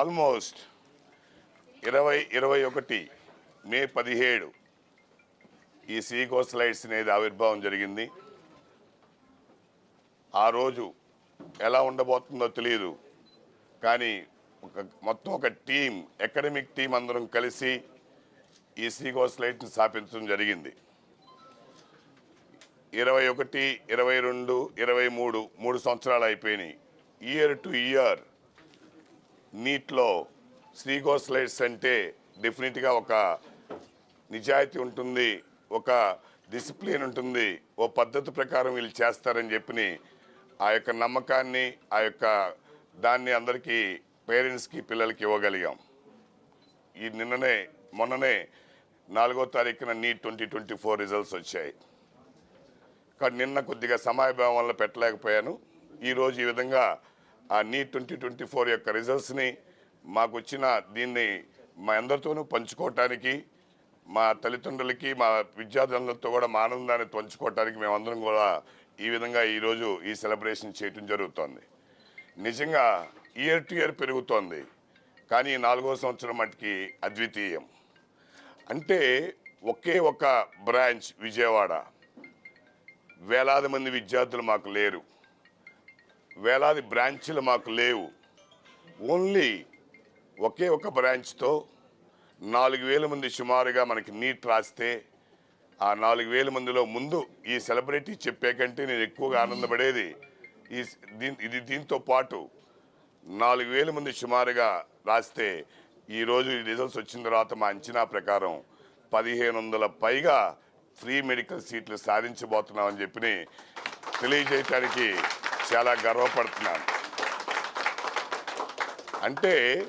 Almost ఇరవై ఇరవై ఒకటి మే పదిహేడు ఈ సీకోస్ లైట్స్ అనేది ఆవిర్భావం జరిగింది. ఆ రోజు ఎలా ఉండబోతుందో తెలియదు కానీ ఒక మొత్తం ఒక టీం అకాడమిక్ టీం అందరం కలిసి ఈ సీకోస్ లైట్ని స్థాపించడం జరిగింది. ఇరవై ఒకటి ఇరవై రెండు ఇరవై మూడు మూడు సంవత్సరాలు అయిపోయినాయి. ఇయర్ టు ఇయర్ నీట్లో శ్రీకోస్ లైట్స్ అంటే డెఫినెట్గా ఒక నిజాయితీ ఉంటుంది ఒక డిసిప్లిన్ ఉంటుంది ఓ పద్ధతి ప్రకారం వీళ్ళు చేస్తారని చెప్పి ఆ యొక్క నమ్మకాన్ని ఆ యొక్క దాన్ని అందరికీ పేరెంట్స్కి పిల్లలకి ఇవ్వగలిగాం. ఈ నిన్ననే మొన్ననే నాలుగో తారీఖున NEET twenty twenty four results వచ్చాయి. కానీ నిన్న కొద్దిగా సమయభావం వల్ల పెట్టలేకపోయాను. ఈరోజు ఈ విధంగా ఆ నీట్ ట్వంటీ ట్వంటీ ఫోర్ యొక్క రిజల్ట్స్ని మాకు వచ్చిన దీన్ని మా అందరితోనూ పంచుకోవటానికి మా తల్లిదండ్రులకి మా విద్యార్థులందరితో కూడా మా ఆనందాన్ని పంచుకోవటానికి మేమందరం కూడా ఈ విధంగా ఈరోజు ఈ సెలబ్రేషన్ చేయటం జరుగుతోంది. నిజంగా ఇయర్ టు ఇయర్ పెరుగుతోంది. కానీ నాలుగో సంవత్సరం మటుకి అద్వితీయం. అంటే ఒకే ఒక బ్రాంచ్ విజయవాడ. వేలాది మంది విద్యార్థులు మాకు లేరు. వేలాది బ్రాంచీలు మాకు లేవు. ఓన్లీ ఒకే ఒక బ్రాంచ్తో నాలుగు వేల మంది సుమారుగా మనకి నీట్ రాస్తే ఆ నాలుగు వేల మందిలో ముందు ఈ సెలబ్రిటీ చెప్పే కంటే నేను ఎక్కువగా ఆనందపడేది ఈ దీని ఇది దీంతో పాటు నాలుగు వేల మంది సుమారుగా రాస్తే ఈరోజు ఈ రిజల్ట్స్ వచ్చిన తర్వాత మా అంచనా ప్రకారం పదిహేను వందల పైగా ఫ్రీ మెడికల్ సీట్లు సాధించబోతున్నామని చెప్పి తెలియజేయటానికి చాలా గర్వపడుతున్నాను. అంటే